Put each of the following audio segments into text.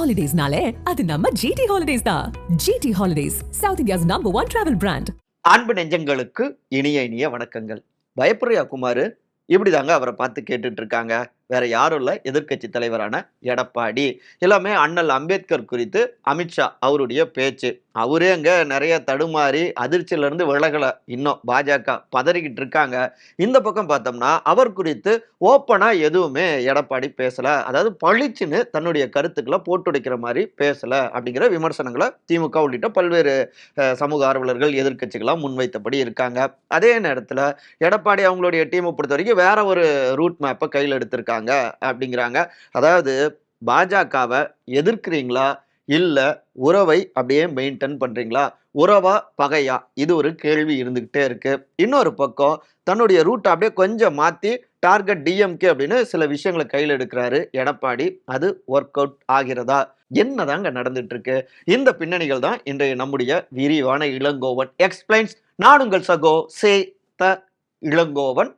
ஹாலிடேஸ்னாலே அது நம்ம ஜிடி ஹாலிடேஸ் தான். GT holidays south India's number one travel brand அன்பு நெஞ்சங்களுக்கு இனிய இனிய வணக்கங்கள். பயப்புரியா குமார் இப்படிதாங்க அவரை பார்த்து கேட்டுட்டு இருக்காங்க வேற யாரும் இல்லை எதிர்க்கட்சி தலைவரான எடப்பாடி. எல்லாமே அண்ணல் அம்பேத்கர் குறித்து அமித்ஷா அவருடைய பேச்சு. அவரே அங்கே நிறைய தடுமாறி அதிர்ச்சியிலேருந்து விலகலை. இன்னும் பாஜக பதறிக்கிட்டு இருக்காங்க. இந்த பக்கம் பார்த்தோம்னா அவர் குறித்து ஓப்பனாக எதுவுமே எடப்பாடி பேசலை. அதாவது பளிச்சுன்னு தன்னுடைய கருத்துக்களை போட்டுடைக்கிற மாதிரி பேசலை அப்படிங்கிற விமர்சனங்களை திமுக உள்ளிட்ட பல்வேறு சமூக ஆர்வலர்கள் எதிர்கட்சிகளாக முன்வைத்தபடி இருக்காங்க. அதே நேரத்தில் எடப்பாடி அவங்களுடைய டீமை பொறுத்த வரைக்கும் வேற ஒரு ரூட் மேப்பை கையில் எடுத்திருக்காங்க அப்படிங்கிறாங்க. அதாவது பாஜகவை எதிர்க்கிறீங்களா? இல்லை உறவை அப்படியே மெயின்டைன் பண்ணுறீங்களா உறவா பகையா? இது ஒரு கேள்வி இருந்துக்கிட்டே இருக்குது இன்னொரு பக்கம் தன்னுடைய ரூட்டை அப்படியே கொஞ்சம் மாற்றி டார்கெட் டிஎம்கே அப்படின்னு சில விஷயங்களை கையில் எடுக்கிறாரு எடப்பாடி. அது ஒர்க் அவுட் ஆகிறதா? என்னதாங்க நடந்துட்டு இருக்கு இந்த பின்னணிகள் தான் இன்றைய நம்முடைய விரிவான இளங்கோவன் எக்ஸ்பிளைன்ஸ் நான் உங்கள் சகோ சே த இளங்கோவன்.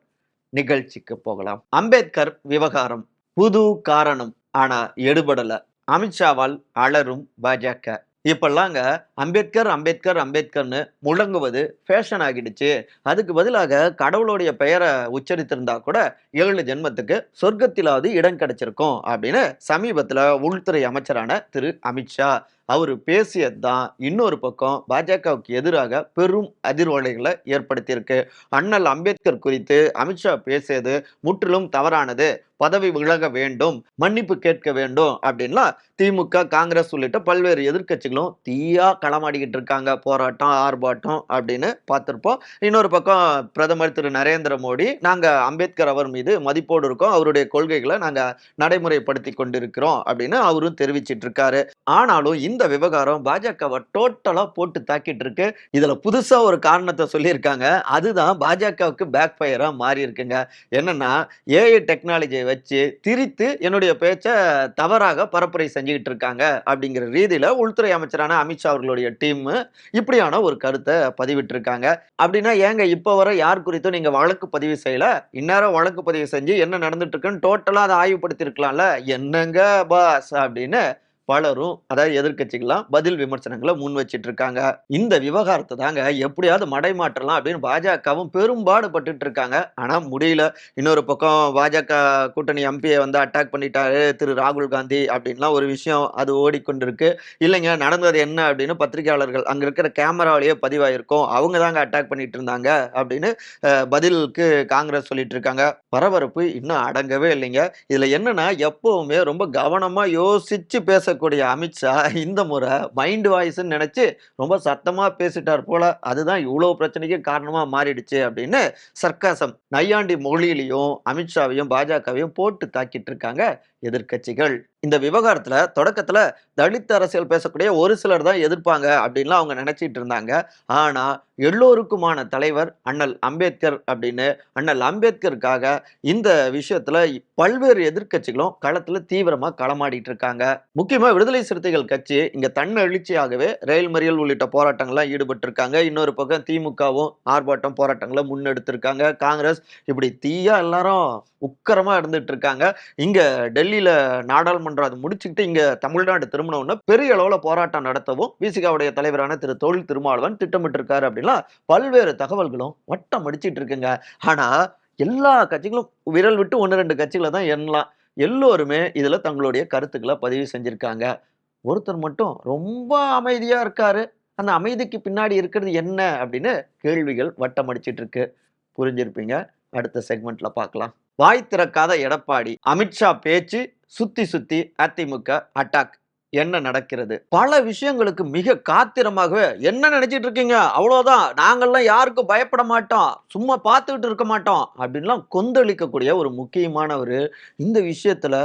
நிகழ்ச்சிக்கு போகலாம். அம்பேத்கர் விவகாரம் புது காரணம். ஆனா எடுபடலை. அமித்ஷாவால் அலரும் பாஜக. இப்பெல்லாங்க அம்பேத்கர் அம்பேத்கர் அம்பேத்கர்னு முழங்குவது ஃபேஷன் ஆகிடுச்சு. அதுக்கு பதிலாக கடவுளுடைய பெயரை உச்சரித்திருந்தா கூட ஏழு ஜென்மத்துக்கு சொர்க்கத்திலாவது இடம் கிடைச்சிருக்கும் அப்படின்னு சமீபத்தில் உள்துறை அமைச்சரான திரு அமித்ஷா அவர் பேசியது தான் இன்னொரு பக்கம் பாஜகவுக்கு எதிராக பெரும் அதிர்வலைகளை ஏற்படுத்தியிருக்கு. அண்ணல் அம்பேத்கர் குறித்து அமித்ஷா பேசியது முற்றிலும் தவறானது. பதவி விலக வேண்டும் மன்னிப்பு கேட்க வேண்டும் அப்படின்லாம் திமுக காங்கிரஸ் உள்ளிட்ட பல்வேறு எதிர்க்கட்சிகளும் தீயா களமாடிக்கிட்டு இருக்காங்க. போராட்டம் ஆர்ப்பாட்டம் அப்படின்னு பார்த்துருப்போம். இன்னொரு பக்கம் பிரதமர் திரு நரேந்திர மோடி நாங்கள் அம்பேத்கர் அவர் மீது மதிப்போடு இருக்கோம். அவருடைய கொள்கைகளை நாங்கள் நடைமுறைப்படுத்தி கொண்டிருக்கிறோம் அப்படின்னு அவரும் தெரிவிச்சிட்டு இருக்காரு. ஆனாலும் இந்த விவகாரம் பாஜகவை டோட்டலாக போட்டு தாக்கிட்டு இருக்கு. இதில் புதுசாக ஒரு காரணத்தை சொல்லியிருக்காங்க. அதுதான் பாஜகவுக்கு பேக் ஃபயராக மாறி இருக்குங்க என்னன்னா ஏஐ டெக்னாலஜியை வச்சு திரித்து என்னுடைய பேச்சை தவறாக பரப்புரை செஞ்சுக்கிட்டு இருக்காங்க அப்படிங்கிற ரீதியில் உள்துறை அமைச்சரான அமித்ஷா அவர்களுடைய டீம் இப்படியான ஒரு கருத்தை பதிவிட்டிருக்காங்க. அப்படின்னா ஏங்க இப்போ வர யார் குறித்தும் நீங்கள் வழக்கு பதிவு செய்யல? இந்நேரம் வழக்கு பதிவு செஞ்சு என்ன நடந்துட்டு இருக்குன்னு டோட்டலாக அதை ஆய்வுப்படுத்தியிருக்கலாம்ல என்னங்க பாஸ் அப்படின்னு பலரும் அதாவது எதிர்க்கட்சிகள்லாம் பதில் விமர்சனங்களை முன் வச்சிட்டு இருக்காங்க இந்த விவகாரத்தை தாங்க எப்படியாவது மடைமாற்றலாம் அப்படின்னு பாஜகவும் பெரும்பாடுபட்டு இருக்காங்க ஆனா முடியல. இன்னொரு பக்கம் பாஜக கூட்டணி எம்பியை வந்து அட்டாக் பண்ணிட்டாரு திரு ராகுல் காந்தி அப்படின்லாம் ஒரு விஷயம் அது ஓடிக்கொண்டிருக்கு. இல்லைங்க நடந்தது என்ன அப்படின்னு பத்திரிகையாளர்கள் அங்க இருக்கிற கேமராவிலேயே பதிவாயிருக்கும். அவங்க தாங்க அட்டாக் பண்ணிட்டு இருந்தாங்க அப்படின்னு பதிலுக்கு காங்கிரஸ் சொல்லிட்டு இருக்காங்க பரபரப்பு இன்னும் அடங்கவே இல்லைங்க. இதுல என்னன்னா எப்பவுமே ரொம்ப கவனமா யோசிச்சு இருக்கக்கூடிய அமித்ஷா இந்த முறை மைண்ட் வாய்ஸ்ன்னு நினைச்சு ரொம்ப சத்தமா பேசிட்டார் போல. அதுதான் இவ்வளவு பிரச்சனைக்கு காரணமா மாறிடுச்சு அப்படின்னு சர்க்காசம் நையாண்டி மொழியிலையும் அமித்ஷாவையும் பாஜகவையும் போட்டு தாக்கிட்டு இருக்காங்க எதிர்க்கட்சிகள். இந்த விவகாரத்துல தொடக்கத்துல தலித் அரசியல் பேசக்கூடிய ஒரு சிலர் தான் எதிர்ப்பாங்க அப்படின்லாம் அவங்க நினைச்சிட்டு இருந்தாங்க. ஆனா எல்லோருக்குமான தலைவர் அண்ணல் அம்பேத்கர் அப்படின்னு அண்ணல் அம்பேத்கருக்காக இந்த விஷயத்துல பல்வேறு எதிர்க்கட்சிகளும் களத்துல தீவிரமா களமாடிட்டு இருக்காங்க. முக்கியமா விடுதலை சிறுத்தைகள் கட்சி இங்க தன்னெழுச்சியாகவே ரயில் மறியல் உள்ளிட்ட போராட்டங்கள்லாம் ஈடுபட்டு இருக்காங்க. இன்னொரு பக்கம் திமுகவும் ஆர்ப்பாட்டம் போராட்டங்களை முன்னெடுத்திருக்காங்க. காங்கிரஸ் இப்படி தீயா எல்லாரும் உக்கரமா இருந்துட்டு இருக்காங்க. இங்க டெல்லியில நாடாளுமன்றம் அது முடிச்சுக்கிட்டு இங்க தமிழ்நாடு திரும்பணும்னு பெரிய அளவுல போராட்டம் நடத்தவும் விசிகாவுடைய தலைவரான திரு தொழில் திருமாவளவன் திட்டமிட்டிருக்காரு அப்படின்னா பல்வேறு தகவல்களும் வட்டம் அடிச்சிட்டு இருக்குங்க. ஆனா எல்லா கட்சிகளும் விரல் விட்டு ஒன்று ரெண்டு கட்சிகளை தான் எண்ணலாம். எல்லோருமே இதில் தங்களுடைய கருத்துக்களை பதிவு செஞ்சுருக்காங்க. ஒருத்தர் மட்டும் ரொம்ப அமைதியாக இருக்காரு. அந்த அமைதிக்கு பின்னாடி இருக்கிறது என்ன அப்படின்னு கேள்விகள் வட்டம் அடிச்சிட்டு இருக்கு. புரிஞ்சிருப்பீங்க. அடுத்த செக்மெண்ட்ல பார்க்கலாம். வாய் திறக்காத எடப்பாடி அமித்ஷா பேச்சு சுத்தி சுத்தி அதிமுக அட்டாக் என்ன நடக்கிறது? பல விஷயங்களுக்கு மிக காத்திரமாகவே என்ன நினைச்சிட்டு இருக்கீங்க? அவ்வளவுதான். நாங்கள்லாம் யாருக்கும் பயப்பட மாட்டோம். சும்மா பார்த்துக்கிட்டு இருக்க மாட்டோம். அப்படின்லாம் கொந்தளிக்கக்கூடிய ஒரு முக்கியமானவர் இந்த விஷயத்துல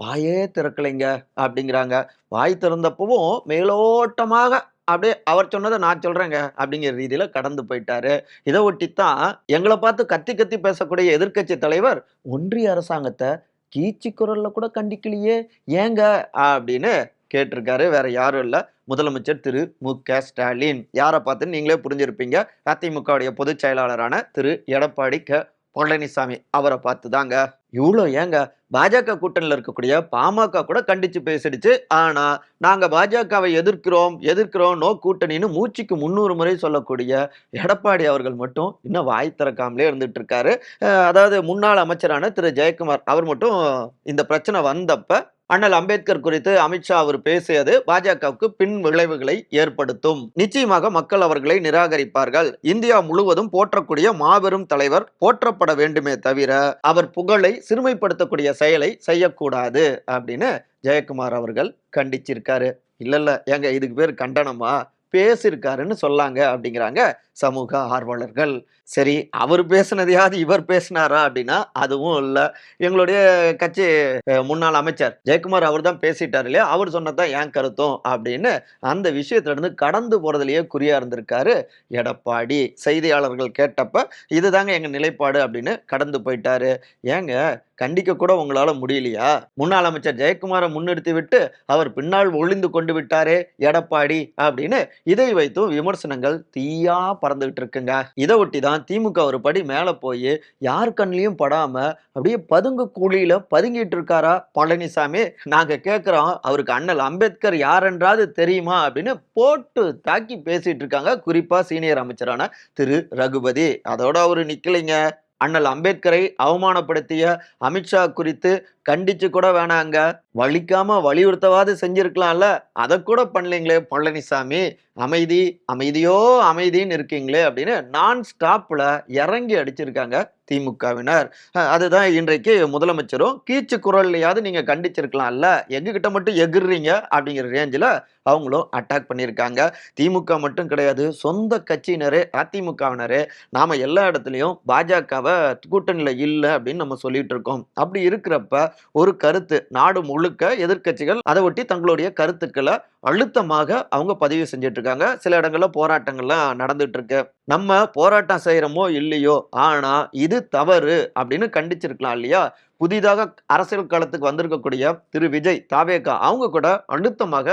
வாயே திறக்கலைங்க அப்படிங்கிறாங்க. வாய் திறந்தப்பவும் மேலோட்டமாக அப்படியே அவர் சொன்னதை நான் சொல்றேங்க அப்படிங்கிற ரீதியில கடந்து போயிட்டாரு. இதை ஒட்டித்தான் எங்களை பார்த்து கத்தி கத்தி பேசக்கூடிய எதிர்க்கட்சி தலைவர் ஒன்றிய அரசாங்கத்தை கீச்சி குரல்ல கூட கண்டிக்கலையே. ஏங்க? அப்படின்னு கேட்டிருக்காரு. வேற யாரும் இல்லை. முதலமைச்சர் திரு. மு. க. ஸ்டாலின். யாரை பார்த்துன்னு நீங்களே புரிஞ்சிருப்பீங்க. அதிமுகவுடைய பொதுச் செயலாளரான திரு. எடப்பாடி க. பழனிசாமி. அவரை பார்த்து தாங்க இவ்வளோ ஏங்க? பாஜக கூட்டணியில் இருக்கக்கூடிய பாமக கூட கண்டித்து பேசிடுச்சு. ஆனால் நாங்கள் பாஜகவை எதிர்க்கிறோம் எதிர்க்கிறோம் நோ கூட்டணின்னு மூச்சுக்கு முன்னூறு முறை சொல்லக்கூடிய எடப்பாடி அவர்கள் மட்டும் இன்னும் வாய் திறக்காமலே இருந்துட்டு இருக்காரு அதாவது முன்னாள் அமைச்சரான திரு. ஜெயக்குமார் அவர் மட்டும் இந்த பிரச்சனை வந்தப்ப அண்ணல் அம்பேத்கர் குறித்து அமித்ஷா அவர் பேசியது பாஜகவுக்கு பின் விளைவுகளை ஏற்படுத்தும். நிச்சயமாக மக்கள் அவர்களை நிராகரிப்பார்கள். இந்தியா முழுவதும் போற்றக்கூடிய மாபெரும் தலைவர் போற்றப்பட வேண்டுமே தவிர அவர் புகழை சிறுமைப்படுத்தக்கூடிய செயலை செய்யக்கூடாது அப்படின்னு ஜெயக்குமார் அவர்கள் கண்டிச்சிருக்காரு. இல்லை இல்லை ஏங்க இதுக்கு பேர் கண்டனமா? பேசியிருக்காருன்னு சொல்லாங்க அப்படிங்கிறாங்க சமூக ஆர்வலர்கள். சரி அவர் பேசினதையாவது இவர் பேசினாரா அப்படின்னா அதுவும் இல்லை. எங்களுடைய கட்சி முன்னாள் அமைச்சர் ஜெயக்குமார் அவர் தான் பேசிட்டார் இல்லையா? அவர் சொன்னதான் ஏன் கருத்தும் அப்படின்னு அந்த விஷயத்திலிருந்து கடந்து போறதுலயே குறியா இருந்திருக்காரு எடப்பாடி. செய்தியாளர்கள் கேட்டப்ப இதுதாங்க எங்க நிலைப்பாடு அப்படின்னு கடந்து போயிட்டாரு. ஏங்க கண்டிக்க கூட உங்களால முடியலையா? முன்னாள் அமைச்சர் ஜெயக்குமாரை முன்னிறுத்தி விட்டு அவர் பின்னால் ஒளிந்து கொண்டு விட்டாரே எடப்பாடி அப்படின்னு இதை வைத்தும் விமர்சனங்கள் தீயா பறந்துகிட்டு இருக்குங்க இதை ஒட்டி தான் திமுக ஒரு படி மேல போய் யார் கண்ணிலையும் படாம அப்படியே பதுங்கு கூலியில பதுங்கிட்டு இருக்காரா பழனிசாமி? நாங்க கேட்குறோம் அவருக்கு அண்ணல் அம்பேத்கர் யாரென்றாவது தெரியுமா அப்படின்னு போட்டு தாக்கி பேசிட்டு இருக்காங்க குறிப்பா சீனியர் அமைச்சரான திரு ரகுபதி. அதோட அவரு நிக்கலைங்க. அண்ணல் அம்பேத்கரை அவமானப்படுத்திய அமித்ஷா குறித்து கண்டிச்சு கூட வேணாங்க. வலிக்காம வலியுறுத்தவாது செஞ்சிருக்கலாம்ல. அதை கூட பண்ணலீங்களே பழனிசாமி. அமைதி அமைதியோ அமைதின்னு இருக்கீங்களே அப்படின்னு நான் ஸ்டாப்பில் இறங்கி அடிச்சிருக்காங்க திமுகவினர். அதுதான் இன்றைக்கு முதலமைச்சரும் கீச்சு குரல்லையாவது நீங்கள் கண்டிச்சிருக்கலாம்ல. எங்ககிட்ட மட்டும் எகிர்றீங்க அப்படிங்கிற ரேஞ்சில் அவங்களும் அட்டாக் பண்ணியிருக்காங்க திமுக மட்டும் கிடையாது சொந்த கட்சியினரே அதிமுகவினரே நாம் எல்லா இடத்துலையும் பாஜகவை கூட்டணியில் இல்லை அப்படின்னு நம்ம சொல்லிட்டு இருக்கோம். அப்படி இருக்கிறப்ப ஒரு கருத்து. நாடு முழுக்க எதிர்க்கட்சிகள் அதை ஒட்டி தங்களுடைய கருத்துக்களை அழுத்தமாக அவங்க பதிவு செஞ்சுட்டு இருக்காங்க சில இடங்கள்ல போராட்டங்கள்லாம் நடந்துட்டு இருக்கு நம்ம போராட்டம் செய்கிறோமோ இல்லையோ ஆனால் இது தவறு அப்படின்னு கண்டிச்சிருக்கலாம் இல்லையா? புதிதாக அரசியல் களத்துக்கு வந்திருக்கக்கூடிய திரு விஜய் தாவேகா அவங்க கூட அழுத்தமாக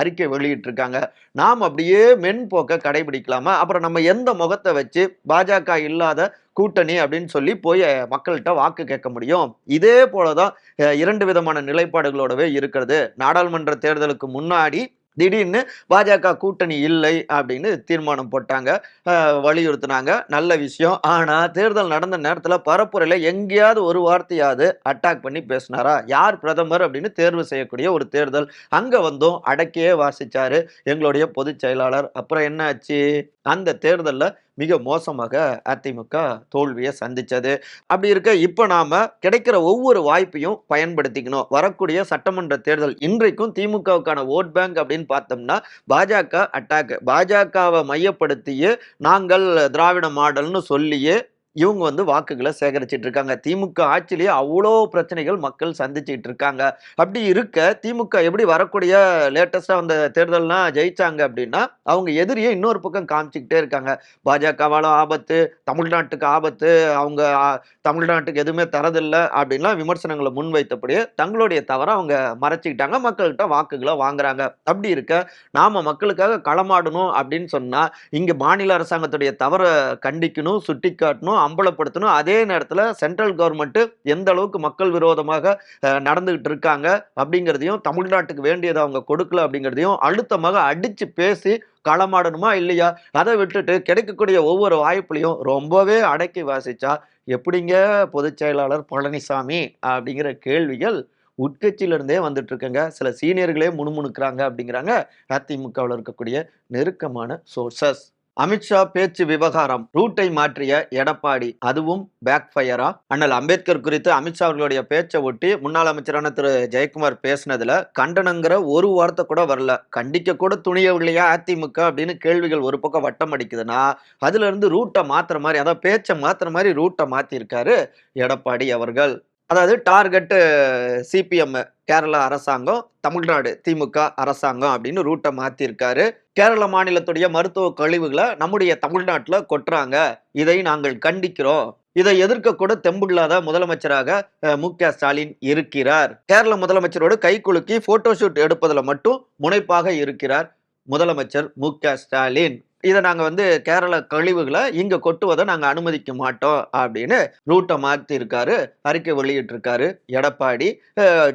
அறிக்கை வெளியிட்டிருக்காங்க. நாம் அப்படியே மென்போக்க கடைபிடிக்கலாமா? அப்புறம் நம்ம எந்த முகத்தை வச்சு பாஜக இல்லாத கூட்டணி அப்படின்னு சொல்லி போய் மக்கள்கிட்ட வாக்கு கேட்க முடியும்? இதே போலதான் தான் இரண்டு விதமான நிலைப்பாடுகளோடவே இருக்கிறது. நாடாளுமன்ற தேர்தலுக்கு முன்னாடி திடீர்னு பாஜக கூட்டணி இல்லை அப்படின்னு தீர்மானம் போட்டாங்க. வலியுறுத்தினாங்க. நல்ல விஷயம். ஆனால் தேர்தல் நடந்த நேரத்தில் பரப்புரையில் எங்கேயாவது ஒரு வார்த்தையாவது அட்டாக் பண்ணி பேசினாரா? யார் பிரதமர் அப்படின்னு தேர்வு செய்யக்கூடிய ஒரு தேர்தல். அங்கே வந்தும் அடக்கியே வாசித்தார் எங்களுடைய பொதுச் செயலாளர். அப்புறம் என்ன ஆச்சு அந்த தேர்தலில் மிக மோசமாக அதிமுக தோல்வியை சந்தித்தது அப்படி இருக்க இப்போ நாம் கிடைக்கிற ஒவ்வொரு வாய்ப்பையும் பயன்படுத்திக்கணும். வரக்கூடிய சட்டமன்ற தேர்தல் இன்றைக்கும் திமுகவுக்கான ஓட் பேங்க் அப்படின்னு பார்த்தோம்னா பாஜக அட்டாக் பாஜகவை மையப்படுத்தியே நாங்கள் திராவிட மாடல்னு சொல்லியே இவங்க வந்து வாக்குகளை சேகரிச்சிட்டு இருக்காங்க திமுக ஆட்சியிலேயே அவ்வளோ பிரச்சனைகள் மக்கள் சந்திச்சுட்டு இருக்காங்க அப்படி இருக்க திமுக எப்படி வரக்கூடிய லேட்டஸ்டாக வந்த தேர்தல்லாம் ஜெயிச்சாங்க அப்படின்னா அவங்க எதிரியே இன்னொரு பக்கம் காமிச்சிக்கிட்டே இருக்காங்க. பாஜகவால ஆபத்து தமிழ்நாட்டுக்கு ஆபத்து அவங்க தமிழ்நாட்டுக்கு எதுவுமே தரதில்லை அப்படின்லாம் விமர்சனங்களை முன்வைத்தபடியே தங்களுடைய தவறை அவங்க மறைச்சிக்கிட்டாங்க. மக்கள்கிட்ட வாக்குகளை வாங்குறாங்க. அப்படி இருக்க நாம மக்களுக்காக களமாடணும் அப்படின்னு சொன்னால் இங்கே மாநில அரசாங்கத்துடைய தவறை கண்டிக்கணும் அம்பலப்படுத்தணும். அதே நேரத்தில் சென்ட்ரல் கவர்மெண்ட்டு எந்த அளவுக்கு மக்கள் விரோதமாக நடந்துகிட்டு இருக்காங்க அப்படிங்கிறதையும் தமிழ்நாட்டுக்கு வேண்டியதை அவங்க கொடுக்கல அப்படிங்கிறதையும் அழுத்தமாக அடித்து பேசி களமாடணுமா இல்லையா? அதை விட்டுட்டு கிடைக்கக்கூடிய ஒவ்வொரு வாய்ப்புலையும் ரொம்பவே அடக்கி வாசிச்சா எப்படிங்க பொதுச் செயலாளர் பழனிசாமி? அப்படிங்கிற கேள்விகள் உட்கட்சியிலிருந்தே வந்துட்டு இருக்குங்க சில சீனியர்களே முணுமுணுக்கிறாங்க அப்படிங்கிறாங்க. அதிமுகவில் இருக்கக்கூடிய நெருக்கமான சோர்சஸ் அமித்ஷா பேச்சு விவகாரம். ரூட்டை மாற்றிய எடப்பாடி அதுவும் பேக் ஃபயரா அண்ணல் அம்பேத்கர் குறித்து அமித்ஷா அவர்களுடைய பேச்சை ஒட்டி முன்னாள் அமைச்சரான திரு. ஜெயக்குமார் பேசினதுல கண்டனங்கிற ஒரு வார்த்தை கூட வரல. கண்டிக்க கூட துணியவில்லையா அதிமுக அப்படின்னு கேள்விகள் ஒரு பக்கம் வட்டம் அடிக்குதுன்னா அதுல இருந்து ரூட்டை மாத்துற மாதிரி அதாவது பேச்சை மாத்துற மாதிரி ரூட்டை மாத்திருக்காரு எடப்பாடி அவர்கள். அதாவது டார்கெட்டு சிபிஎம் கேரளா அரசாங்கம் தமிழ்நாடு திமுக அரசாங்கம் அப்படின்னு ரூட்டை மாத்திருக்காரு. கேரள மாநிலத்துடைய மருத்துவ கழிவுகளை நம்முடைய தமிழ்நாட்டில் கொட்டுறாங்க. இதை நாங்கள் கண்டிக்கிறோம். இதை எதிர்க்க கூட தெம்புள்ளாத முதலமைச்சராக மு க ஸ்டாலின் இருக்கிறார். கேரள முதலமைச்சரோடு கை குலுக்கி போட்டோ ஷூட் எடுப்பதில் மட்டும் முனைப்பாக இருக்கிறார் முதலமைச்சர் மு க ஸ்டாலின். இதை நாங்கள் வந்து கேரள கழிவுகளை இங்கே கொட்டுவதை நாங்கள் அனுமதிக்க மாட்டோம் அப்படின்னு ரூட்டை மாற்றியிருக்காரு அறிக்கை வெளியிட்டிருக்காரு எடப்பாடி.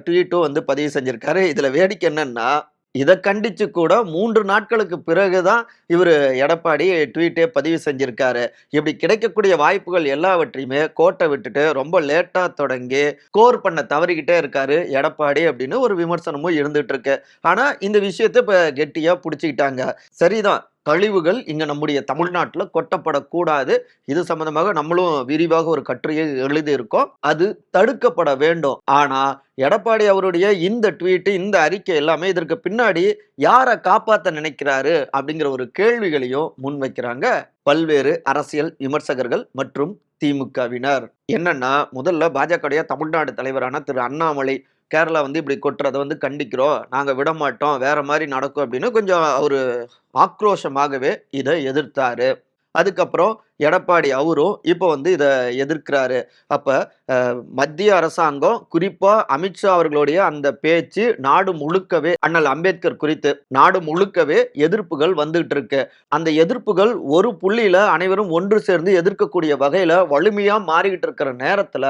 ட்வீட்டும் வந்து பதிவு செஞ்சிருக்காரு. இதில் வேடிக்கை என்னன்னா இதை கண்டிச்சு கூட மூன்று நாட்களுக்கு பிறகுதான் இவர் எடப்பாடி ட்வீட்டே பதிவு செஞ்சிருக்காரு. இப்படி கிடைக்கக்கூடிய வாய்ப்புகள் எல்லாவற்றையுமே கோட்டை விட்டுட்டு ரொம்ப லேட்டாக தொடங்கி ஸ்கோர் பண்ண தவறிக்கிட்டே இருக்காரு எடப்பாடி அப்படின்னு ஒரு விமர்சனமும் இருந்துட்டு இருக்கு. ஆனால் இந்த விஷயத்தை இப்போ கெட்டியாக பிடிச்சிக்கிட்டாங்க. சரிதான். கழிவுகள் இங்கே நம்முடைய தமிழ்நாட்டில் கொட்டப்படக்கூடாது. இது சம்பந்தமாக நம்மளும் விரிவாக ஒரு கட்டுரையை எழுதியிருக்கோம். அது தடுக்கப்பட வேண்டும். ஆனால் எடப்பாடி அவருடைய இந்த ட்வீட்டு இந்த அறிக்கை எல்லாமே இதற்கு பின்னாடி யாரை காப்பாற்ற நினைக்கிறாரு அப்படிங்கிற ஒரு கேள்விகளையும் முன்வைக்கிறாங்க பல்வேறு அரசியல் விமர்சகர்கள் மற்றும் திமுகவினர். என்னன்னா முதல்ல பாஜகவுடைய தமிழ்நாடு தலைவரான திரு அண்ணாமலை கேரளா வந்து இப்படி கொட்டுறதை வந்து கண்டிக்கிறோம். நாங்கள் விட மாட்டோம் வேற மாதிரி நடக்கும் அப்படின்னு கொஞ்சம் அவர் ஆக்ரோஷமாகவே இதை எதிர்த்தாரு. அதுக்கப்புறம் எடப்பாடி அவரும் இப்போ வந்து இதை எதிர்க்கிறாரு. அப்போ மத்திய அரசாங்கம் குறிப்பாக அமித்ஷா அவர்களுடைய அந்த பேச்சு நாடு முழுக்கவே அண்ணல் அம்பேத்கர் குறித்து நாடு முழுக்கவே எதிர்ப்புகள் வந்துகிட்டு இருக்கு. அந்த எதிர்ப்புகள் ஒரு புள்ளியில் அனைவரும் ஒன்று சேர்ந்து எதிர்க்கக்கூடிய வகையில் வலிமையாக மாறிக்கிட்டு இருக்கிற நேரத்தில்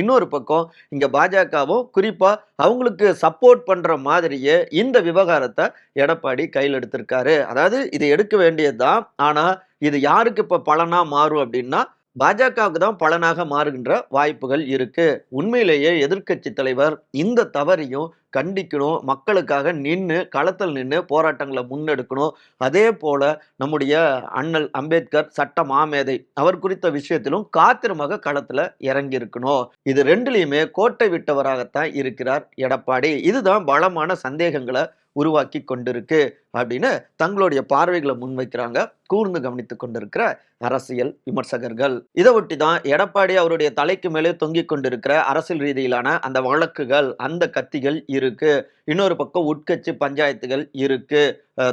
இன்னொரு பக்கம் இங்கே பாஜகவும் குறிப்பாக அவங்களுக்கு சப்போர்ட் பண்ணுற மாதிரியே இந்த விவகாரத்தை எடப்பாடி கையில் எடுத்திருக்காரு. அதாவது இதை எடுக்க வேண்டியதுதான். ஆனால் இது யாருக்கு இப்போ பலனாக மாறும் அப்படின்னா பாஜகவுக்கு தான் பலனாக மாறுகின்ற வாய்ப்புகள் இருக்கு. உண்மையிலேயே எதிர்க்கட்சி தலைவர் இந்த தவறையும் கண்டிக்கணும் மக்களுக்காக நின்று களத்தில் நின்று போராட்டங்களை முன்னெடுக்கணும். அதே போல நம்முடைய அண்ணல் அம்பேத்கர் சட்ட மாமேதை அவர் குறித்த விஷயத்திலும் காத்திரமாக களத்தில் இறங்கியிருக்கணும். இது ரெண்டுலேயுமே கோட்டை விட்டவராகத்தான் இருக்கிறார் எடப்பாடி. இதுதான் பலமான சந்தேகங்களை உருவாக்கி கொண்டிருக்கு அப்படின்னு தங்களுடைய பார்வைகளை முன்வைக்கிறாங்க. கூர்ந்து கவனித்துக் கொண்டிருக்கிற அரசியல் விமர்சகர்கள். இதை ஒட்டி தான் எடப்பாடி அவருடைய தலைக்கு மேலே தொங்கிக் கொண்டிருக்கிற அரசியல் ரீதியிலான அந்த வழக்குகள் அந்த கத்திகள் இருக்கு. இன்னொரு பக்கம் உட்கட்சி பஞ்சாயத்துகள் இருக்கு.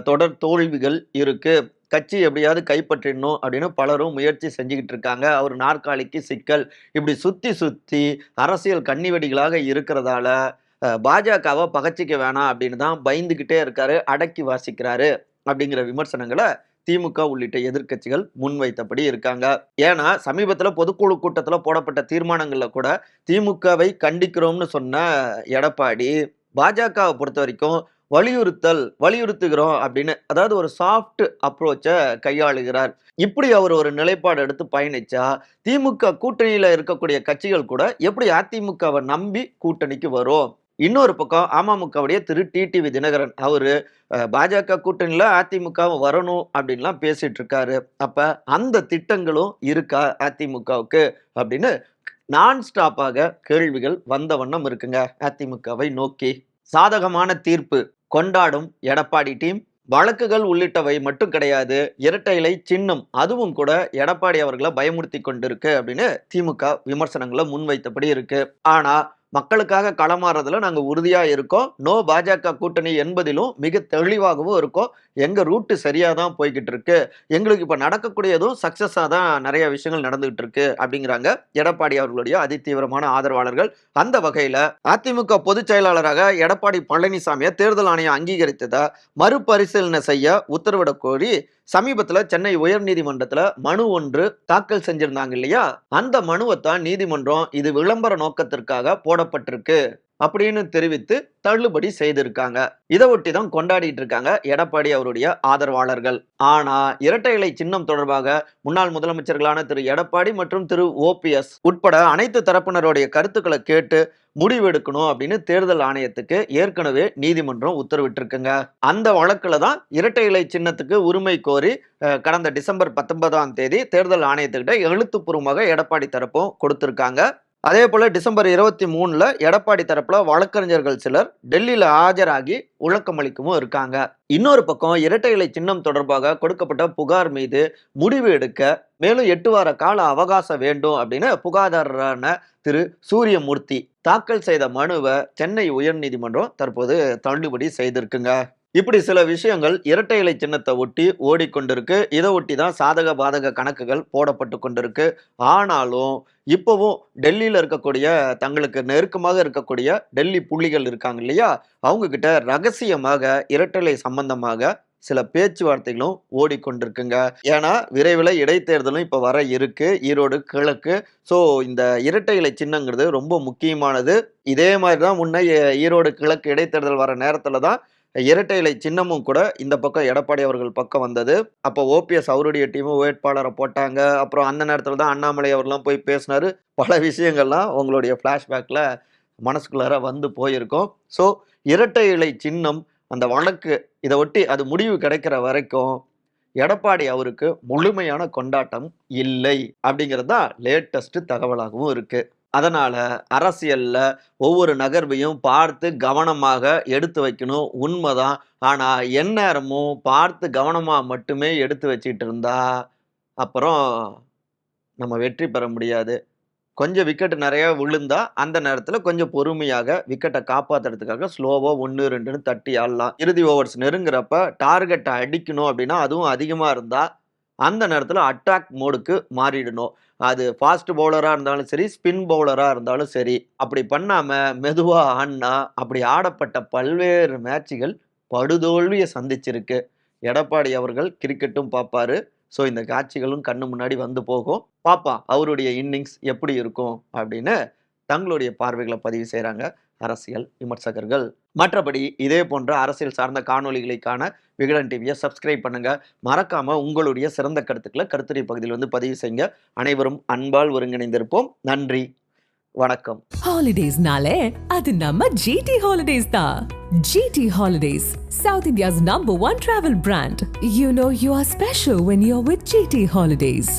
தொடர் தோல்விகள் இருக்கு. கட்சி எப்படியாவது கைப்பற்றிடணும் அப்படின்னு பலரும் முயற்சி செஞ்சுக்கிட்டு இருக்காங்க. அவர் நாற்காலிக்கு சிக்கல். இப்படி சுத்தி சுத்தி அரசியல் கன்னிவெடிகளாக இருக்கிறதால பாஜகவை பகச்சிக்க வேணாம் அப்படின்னு தான் பயந்துக்கிட்டே இருக்காரு அடக்கி வாசிக்கிறாரு அப்படிங்கிற விமர்சனங்களை திமுக உள்ளிட்ட எதிர்க்கட்சிகள் முன்வைத்தபடி இருக்காங்க. ஏன்னா சமீபத்தில் பொதுக்குழு கூட்டத்தில் போடப்பட்ட தீர்மானங்களில் கூட திமுகவை கண்டிக்கிறோம்னு சொன்ன எடப்பாடி பாஜகவை பொறுத்த வரைக்கும் வலியுறுத்தல் வலியுறுத்துகிறோம் அப்படின்னு அதாவது ஒரு சாஃப்ட் அப்ரோச்சை கையாளுகிறார். இப்படி அவர் ஒரு நிலைப்பாடு எடுத்து பயணிச்சா திமுக கூட்டணியில் இருக்கக்கூடிய கட்சிகள் கூட எப்படி அதிமுகவை நம்பி கூட்டணிக்கு வரும்? இன்னொரு பக்கம் அமமுகவுடைய திரு டிடிவி தினகரன் அவர் பாஜக கூட்டணியில் அதிமுக வரணும் அப்படின்லாம் பேசிட்டு இருக்காரு. அப்போ அந்த திட்டங்களும் இருக்கா அதிமுகவுக்கு அப்படின்னு நான் ஸ்டாப்பாக கேள்விகள் வந்த வண்ணம் இருக்குங்க. அதிமுகவை நோக்கி சாதகமான தீர்ப்பு கொண்டாடும் எடப்பாடி டீம். வழக்குகள் உள்ளிட்டவை மட்டும் கிடையாது. இரட்டை இலை சின்னம் அதுவும் கூட எடப்பாடி அவர்களை பயமுறுத்தி கொண்டிருக்கு அப்படின்னு திமுக விமர்சனங்களை முன்வைத்தபடி இருக்கு. ஆனா மக்களுக்காக களமாறுறதுல நாங்கள் உறுதியாக இருக்கோம். நோ பாஜக கூட்டணி என்பதிலும் மிக தெளிவாகவும் இருக்கோம். எங்கள் ரூட்டு சரியாக தான் போய்கிட்டு இருக்கு. எங்களுக்கு இப்போ நடக்கக்கூடியதும் சக்ஸஸாக தான் நிறைய விஷயங்கள் நடந்துகிட்டு இருக்கு அப்படிங்கிறாங்க எடப்பாடி அவர்களுடைய அதிதீவிரமான ஆதரவாளர்கள். அந்த வகையில் அதிமுக பொதுச் செயலாளராக எடப்பாடி பழனிசாமியை தேர்தல் ஆணையம் அங்கீகரித்ததை? மறுபரிசீலனை செய்ய உத்தரவிடக் கோரி சமீபத்துல சென்னை உயர்நீதிமன்றத்துல மனு ஒன்று தாக்கல் செஞ்சிருந்தாங்க இல்லையா? அந்த மனுவைத்தான் நீதிமன்றம் இது விளம்பர நோக்கத்திற்காக போடப்பட்டிருக்கு. அப்படின்னு தெரிவித்து தள்ளுபடி செய்திருக்காங்க. இதை ஒட்டி தான் கொண்டாடிட்டு இருக்காங்க எடப்பாடி அவருடைய ஆதரவாளர்கள். ஆனா இரட்டை இலை சின்னம் தொடர்பாக முன்னாள் முதலமைச்சர்களான திரு எடப்பாடி மற்றும் திரு ஓபிஎஸ் உட்பட அனைத்து தரப்பினருடைய கருத்துக்களை கேட்டு முடிவெடுக்கணும் அப்படின்னு தேர்தல் ஆணையத்துக்கு ஏற்கனவே நீதிமன்றம் உத்தரவிட்டிருக்குங்க. அந்த வழக்குல தான் இரட்டை இலை சின்னத்துக்கு உரிமை கோரி கடந்த டிசம்பர் பத்தொன்பதாம் தேதி தேர்தல் ஆணையத்துக்கிட்ட எழுத்துப்பூர்வமாக எடப்பாடி தரப்பும் கொடுத்திருக்காங்க. அதே போல் டிசம்பர் இருபத்தி மூணில் எடப்பாடி தரப்பில் வழக்கறிஞர்கள் சிலர் டெல்லியில் ஆஜராகி விளக்கமளிக்கவும் இருக்காங்க. இன்னொரு பக்கம் இரட்டை இலை சின்னம் தொடர்பாக கொடுக்கப்பட்ட புகார் மீது முடிவு எடுக்க மேலும் எட்டு வார கால அவகாசம் வேண்டும் அப்படின்னு புகாதாரரான திரு சூரியமூர்த்தி தாக்கல் செய்த மனுவை சென்னை உயர்நீதிமன்றம் தற்போது தள்ளுபடி செய்திருக்குங்க. இப்படி சில விஷயங்கள் இரட்டை இலை சின்னத்தை ஒட்டி ஓடிக்கொண்டிருக்கு. இதை ஒட்டி தான் சாதக பாதக கணக்குகள் போடப்பட்டு கொண்டிருக்கு. ஆனாலும் இப்போவும் டெல்லியில் இருக்கக்கூடிய தங்களுக்கு நெருக்கமாக இருக்கக்கூடிய டெல்லி புள்ளிகள் இருக்காங்க இல்லையா? அவங்கக்கிட்ட ரகசியமாக இரட்டை சம்பந்தமாக சில பேச்சுவார்த்தைகளும் ஓடிக்கொண்டிருக்குங்க. ஏன்னா விரைவில் இடைத்தேர்தலும் இப்போ வர இருக்கு. ஈரோடு கிழக்கு. ஸோ இந்த இரட்டை இலை சின்னங்கிறது ரொம்ப முக்கியமானது. இதே மாதிரி தான் முன்னே ஈரோடு கிழக்கு இடைத்தேர்தல் வர நேரத்தில் தான் இரட்டை இலை சின்னமும் கூட இந்த பக்கம் எடப்பாடி அவர்கள் பக்கம் வந்தது. அப்போ ஓபிஎஸ் அவருடைய டீமும் வேட்பாளரை போட்டாங்க. அப்புறம் அந்த நேரத்தில் தான் அண்ணாமலை அவர்லாம் போய் பேசினார். பல விஷயங்கள்லாம் உங்களுடைய ஃப்ளாஷ்பேக்கில் மனசுக்குள்ளார வந்து போயிருக்கோம். ஸோ இரட்டை இலை சின்னம் அந்த வழக்கு இதை ஒட்டி அது முடிவு கிடைக்கிற வரைக்கும் எடப்பாடி அவருக்கு முழுமையான கொண்டாட்டம் இல்லை அப்படிங்கிறது தான் லேட்டஸ்ட் தகவலாகவும் இருக்குது அதனால் அரசியலில் ஒவ்வொரு நகர்வையும் பார்த்து கவனமாக எடுத்து வைக்கணும். உண்மைதான். ஆனால் எந்நேரமும் பார்த்து கவனமாக மட்டுமே எடுத்து வச்சிட்டு இருந்தா அப்புறம் நம்ம வெற்றி பெற முடியாது. கொஞ்சம் விக்கெட் நிறைய விழுந்தா அந்த நேரத்தில் கொஞ்சம் பொறுமையாக விக்கெட்டை காப்பாத்துறதுக்காக ஸ்லோவாக ஒன்று ரெண்டுன்னு தட்டி ஆடலாம். இறுதி ஓவர்ஸ் நெருங்குறப்ப டார்கெட்டை அடிக்கணும் அப்படின்னா அதுவும் அதிகமாக இருந்தால் அந்த நேரத்தில் அட்டாக் மோடுக்கு மாறிடணும். அது ஃபாஸ்ட் பவுலராக இருந்தாலும் சரி ஸ்பின் பவுலராக இருந்தாலும் சரி அப்படி பண்ணாமல் மெதுவாக ஆடினா அப்படி ஆடப்பட்ட பல்வேறு மேட்சுகள் படுதோல்வியை சந்திச்சிருக்கு. எடப்பாடி அவர்கள் கிரிக்கெட்டும் பார்ப்பாரு. ஸோ இந்த காட்சிகளும் கண்ணு முன்னாடி வந்து போகும். பாப்பா அவருடைய இன்னிங்ஸ் எப்படி இருக்கும் அப்படின்னு தங்களுடைய பார்வைகளை பதிவு செய்கிறாங்க அரசியல் விமர்சகர்கள். மற்றபடி இதே போன்ற அரசியல் சார்ந்த காணொலிகளை காண விகடன் டிவியை சப்ஸ்கிரைப் பண்ணுங்க. மறக்காமல் உங்களுடைய சிறந்த கருத்துக்களை கருத்துரை பகுதியில் வந்து பதிவு செய்யுங்க. அனைவரும் அன்பால் ஒருங்கிணைந்திருப்போம். நன்றி. வணக்கம். ஹாலிடேஸ்னாலே அது நம்ம ஜிடி ஹாலிடேஸ் தான் GT holidays south India's number one travel brand you know you are special when you are with GT holidays